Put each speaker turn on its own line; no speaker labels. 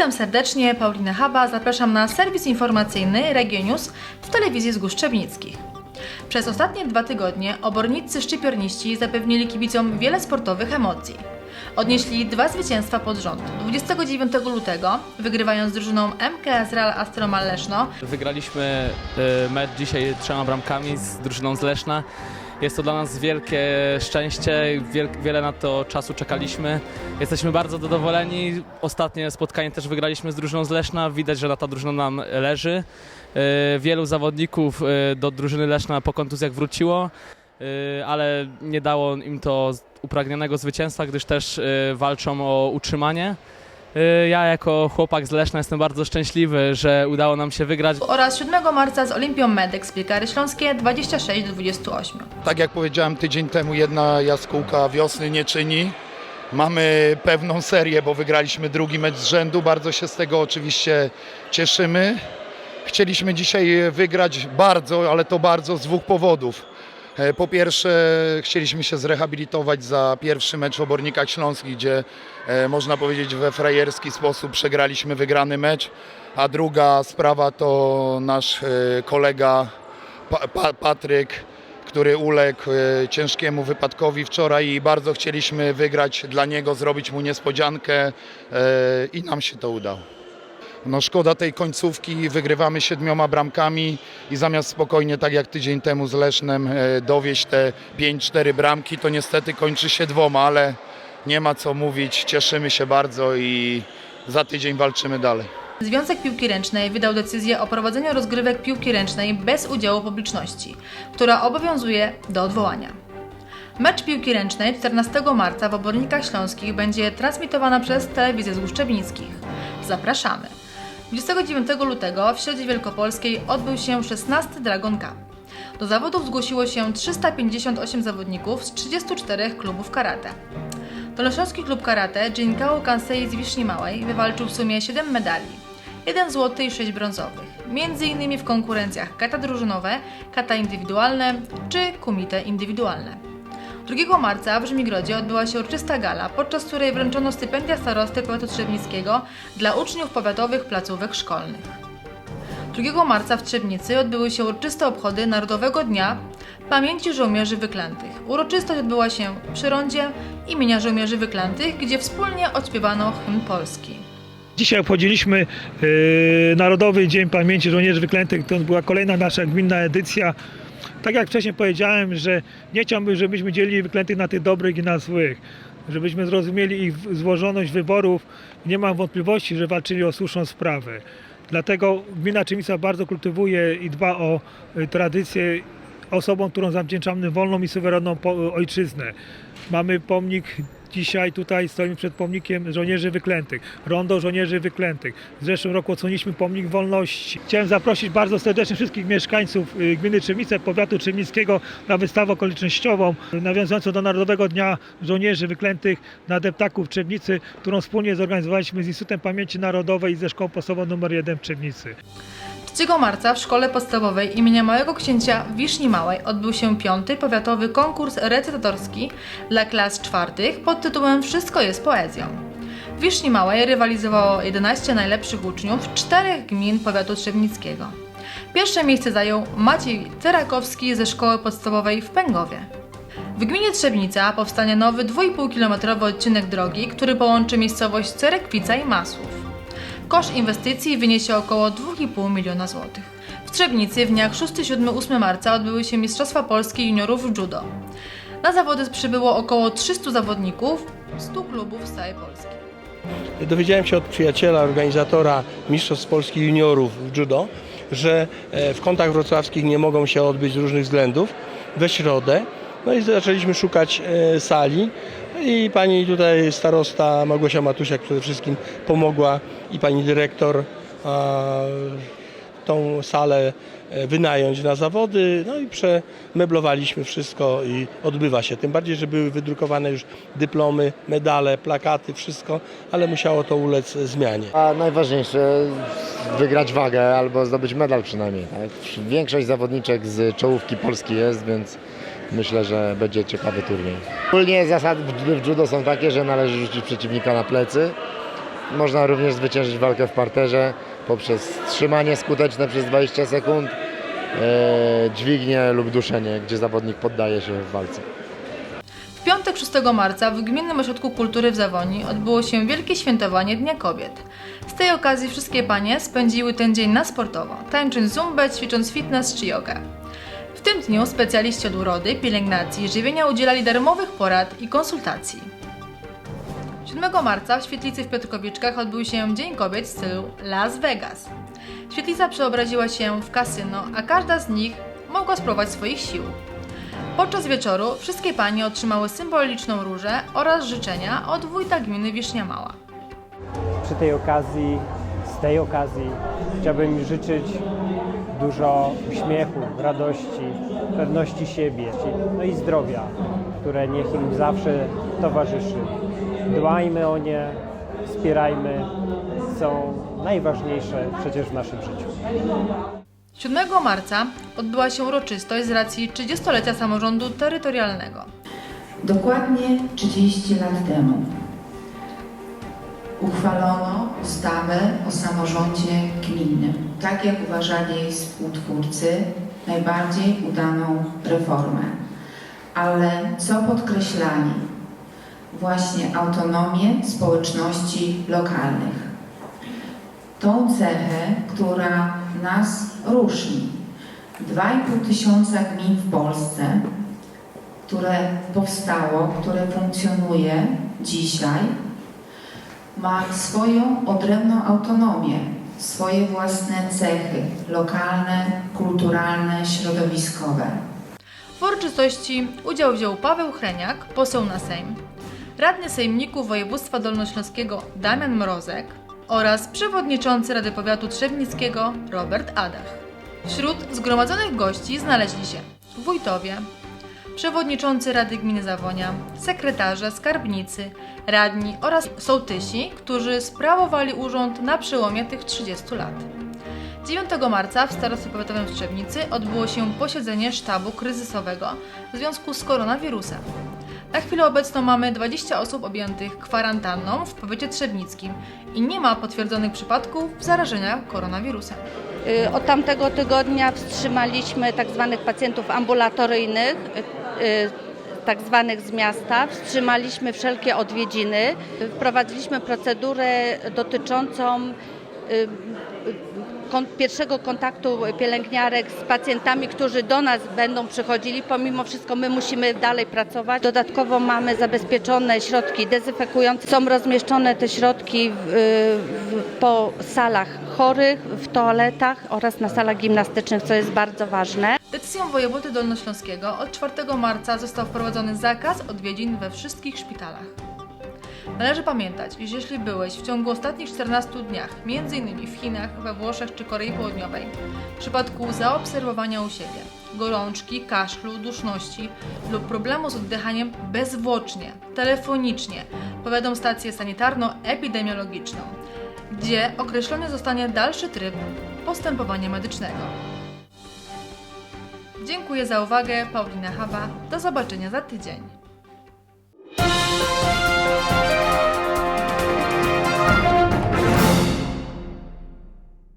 Witam serdecznie, Paulina Haba. Zapraszam na serwis informacyjny Regionius w telewizji z Gór Szczebnickich. Przez ostatnie dwa tygodnie obornicy szczypiorniści zapewnili kibicom wiele sportowych emocji. Odnieśli dwa zwycięstwa pod rząd. 29 lutego, wygrywając z drużyną MKS Real Astromal Leszno,
Wygraliśmy y, mecz dzisiaj trzema bramkami z drużyną z Leszna. Jest to dla nas wielkie szczęście, wiel, wiele na to czasu czekaliśmy. Jesteśmy bardzo zadowoleni. Ostatnie spotkanie też wygraliśmy z drużyną z Leszna. Widać, że na ta drużyna nam leży. Y, Wielu zawodników y, do drużyny Leszna po kontuzjach wróciło, y, ale nie dało im to upragnionego zwycięstwa, gdyż też walczą o utrzymanie. Y, Ja jako chłopak z Leszna jestem bardzo szczęśliwy, że udało nam się wygrać.
oraz 7 marca z Olimpią Medex Piekary Śląskie 26 do 28.
Tak jak powiedziałem tydzień temu, jedna jaskółka wiosny nie czyni. Mamy pewną serię, bo wygraliśmy drugi mecz z rzędu. Bardzo się z tego oczywiście cieszymy. Chcieliśmy dzisiaj wygrać bardzo, ale to bardzo z dwóch powodów. E, Po pierwsze, chcieliśmy się zrehabilitować za pierwszy mecz w Obornikach Śląskich, gdzie e, można powiedzieć we frajerski sposób przegraliśmy wygrany mecz. A druga sprawa to nasz e, kolega pa, pa, Patryk, który uległ ciężkiemu wypadkowi wczoraj i bardzo chcieliśmy wygrać dla niego, zrobić mu niespodziankę i nam się to udało. No szkoda tej końcówki, wygrywamy siedmioma bramkami i zamiast spokojnie, tak jak tydzień temu z Lesznem, e, dowieść te 5-4 bramki, to niestety kończy się dwoma, ale nie ma co mówić, cieszymy się bardzo i za tydzień walczymy dalej.
Związek Piłki Ręcznej wydał decyzję o prowadzeniu rozgrywek piłki ręcznej bez udziału publiczności, która obowiązuje do odwołania. Mecz piłki ręcznej 14 marca w Obornikach Śląskich będzie transmitowana przez telewizję z. Zapraszamy! 29 lutego w Środzie Wielkopolskiej odbył się 16 Dragon Cup. Do zawodów zgłosiło się 358 zawodników z 34 klubów karate. Dolnośląski klub karate Jinkao Kansei z Wiszni Małej wywalczył w sumie 7 medali, 1 złoty i 6 brązowych, między innymi w konkurencjach kata drużynowe, kata indywidualne czy kumite indywidualne. 2 marca w Żmigrodzie odbyła się uroczysta gala, podczas której wręczono stypendia starosty powiatu trzebnickiego dla uczniów powiatowych placówek szkolnych. 2 marca w Trzebnicy odbyły się uroczyste obchody Narodowego Dnia Pamięci Żołnierzy Wyklętych. Uroczystość odbyła się przy rondzie imienia Żołnierzy Wyklętych, gdzie wspólnie odśpiewano hymn polski.
Dzisiaj obchodziliśmy e, Narodowy Dzień Pamięci Żołnierzy Wyklętych. To była kolejna nasza gminna edycja. Tak jak wcześniej powiedziałem, że nie chciałbym, żebyśmy dzielili wyklętych na tych dobrych i na złych. Żebyśmy zrozumieli ich złożoność wyborów. Nie mam wątpliwości, że walczyli o słuszną sprawę. Dlatego gmina Czymica bardzo kultywuje i dba o e, tradycję osobom, którą zawdzięczamy wolną i suwerenną ojczyznę. Mamy pomnik Dzisiaj tutaj stoimy przed pomnikiem żołnierzy wyklętych, rondo żołnierzy wyklętych. W zeszłym roku odsłoniliśmy pomnik wolności. Chciałem zaprosić bardzo serdecznie wszystkich mieszkańców y, gminy Czernice, powiatu czernickiego na wystawę okolicznościową nawiązującą do Narodowego Dnia Żołnierzy Wyklętych na Deptaku w Czernicy, którą wspólnie zorganizowaliśmy z Instytutem Pamięci Narodowej i ze Szkołą Podstawową nr 1 w Czernicy.
3 marca w szkole podstawowej imienia Małego Księcia Wiszni Małej odbył się piąty powiatowy konkurs recytatorski dla klas czwartych pod tytułem Wszystko jest poezją. W Wiszni Małej rywalizowało 11 najlepszych uczniów czterech gmin powiatu trzebnickiego. Pierwsze miejsce zajął Maciej Cerakowski ze szkoły podstawowej w Pęgowie. W gminie Trzebnica powstanie nowy 2,5-kilometrowy odcinek drogi, który połączy miejscowość Cerekwica i Masłów. Koszt inwestycji wyniesie około 2,5 miliona złotych. W Trzebnicy w dniach 6, 7, 8 marca odbyły się Mistrzostwa Polski juniorów w judo. Na zawody przybyło około 300 zawodników, 100 klubów z całej Polski.
Dowiedziałem się od przyjaciela, organizatora Mistrzostw Polski Juniorów w judo, że e, w kątach wrocławskich nie mogą się odbyć z różnych względów we środę. No i zaczęliśmy szukać e, sali i pani tutaj starosta Małgosia Matusiak przede wszystkim pomogła i pani dyrektor a, tą salę e, wynająć na zawody, no i przemeblowaliśmy wszystko i odbywa się. Tym bardziej, że były wydrukowane już dyplomy, medale, plakaty, wszystko, ale musiało to ulec zmianie.
A najważniejsze wygrać wagę albo zdobyć medal przynajmniej. Tak? Większość zawodniczek z czołówki Polski jest, więc myślę, że będzie ciekawy turniej. Ogólnie zasady w judo są takie, że należy rzucić przeciwnika na plecy można również zwyciężyć walkę w parterze poprzez trzymanie skuteczne przez 20 sekund, e, dźwignię lub duszenie, gdzie zawodnik poddaje się w walce.
W piątek 6 marca w Gminnym Ośrodku Kultury w Zawoni odbyło się wielkie świętowanie Dnia Kobiet. Z tej okazji wszystkie panie spędziły ten dzień na sportowo, tańcząc zumbę, ćwicząc fitness czy jogę. W tym dniu specjaliści od urody, pielęgnacji i żywienia udzielali darmowych porad i konsultacji. 7 marca w świetlicy w Piotrkowiczkach odbył się Dzień Kobiet w stylu Las Vegas. Świetlica przeobraziła się w kasyno, a każda z nich mogła spróbować swoich sił. Podczas wieczoru wszystkie panie otrzymały symboliczną różę oraz życzenia od wójta gminy Wisznia Mała.
przy tej okazji, z tej okazji chciałbym życzyć dużo uśmiechu, radości, pewności siebie, no i zdrowia, które niech im zawsze towarzyszy. Dbajmy o nie, wspierajmy, są najważniejsze przecież w naszym życiu.
7 marca odbyła się uroczystość z racji 30-lecia samorządu terytorialnego.
Dokładnie 30 lat temu uchwalono ustawę o samorządzie gminnym, tak jak uważali jej współtwórcy, najbardziej udaną reformę. Ale co podkreślali? Właśnie autonomię społeczności lokalnych. Tą cechę, która nas różni. 2,5 tysiąca gmin w Polsce które powstało, które funkcjonuje dzisiaj, ma swoją odrębną autonomię, swoje własne cechy lokalne, kulturalne, środowiskowe.
W uroczystości udział wziął Paweł Chreniak, poseł na Sejm, radny sejmników województwa dolnośląskiego Damian Mrozek oraz przewodniczący Rady Powiatu Trzebnickiego Robert Adach. Wśród zgromadzonych gości znaleźli się wójtowie, przewodniczący Rady Gminy Zawonia, sekretarze, skarbnicy, radni oraz sołtysi, którzy sprawowali urząd na przełomie tych 30 lat. 9 marca w Starostwie Powiatowym w odbyło się posiedzenie sztabu kryzysowego w związku z koronawirusem. Na chwilę obecną mamy 20 osób objętych kwarantanną w powiecie trzebnickim i nie ma potwierdzonych przypadków zarażenia koronawirusem.
Y, Od tamtego tygodnia wstrzymaliśmy tak zwanych pacjentów ambulatoryjnych, tak zwanych z miasta. Wstrzymaliśmy wszelkie odwiedziny. Wprowadziliśmy procedurę dotyczącą y, y, pierwszego kontaktu pielęgniarek z pacjentami, którzy do nas będą przychodzili. Pomimo wszystko my musimy dalej pracować. Dodatkowo mamy zabezpieczone środki dezynfekujące. Są rozmieszczone te środki w, w, po salach chorych, w toaletach oraz na salach gimnastycznych, co jest bardzo ważne.
Decyzją wojewody dolnośląskiego od 4 marca został wprowadzony zakaz odwiedzin we wszystkich szpitalach. Należy pamiętać, iż jeśli byłeś w ciągu ostatnich 14 dniach, m.in. w Chinach, we Włoszech czy Korei Południowej, w przypadku zaobserwowania u siebie gorączki, kaszlu, duszności lub problemu z oddychaniem bezzwłocznie, telefonicznie, powiadom stację sanitarno-epidemiologiczną, gdzie określony zostanie dalszy tryb postępowania medycznego. Dziękuję za uwagę, Paulina Haba. Do zobaczenia za tydzień.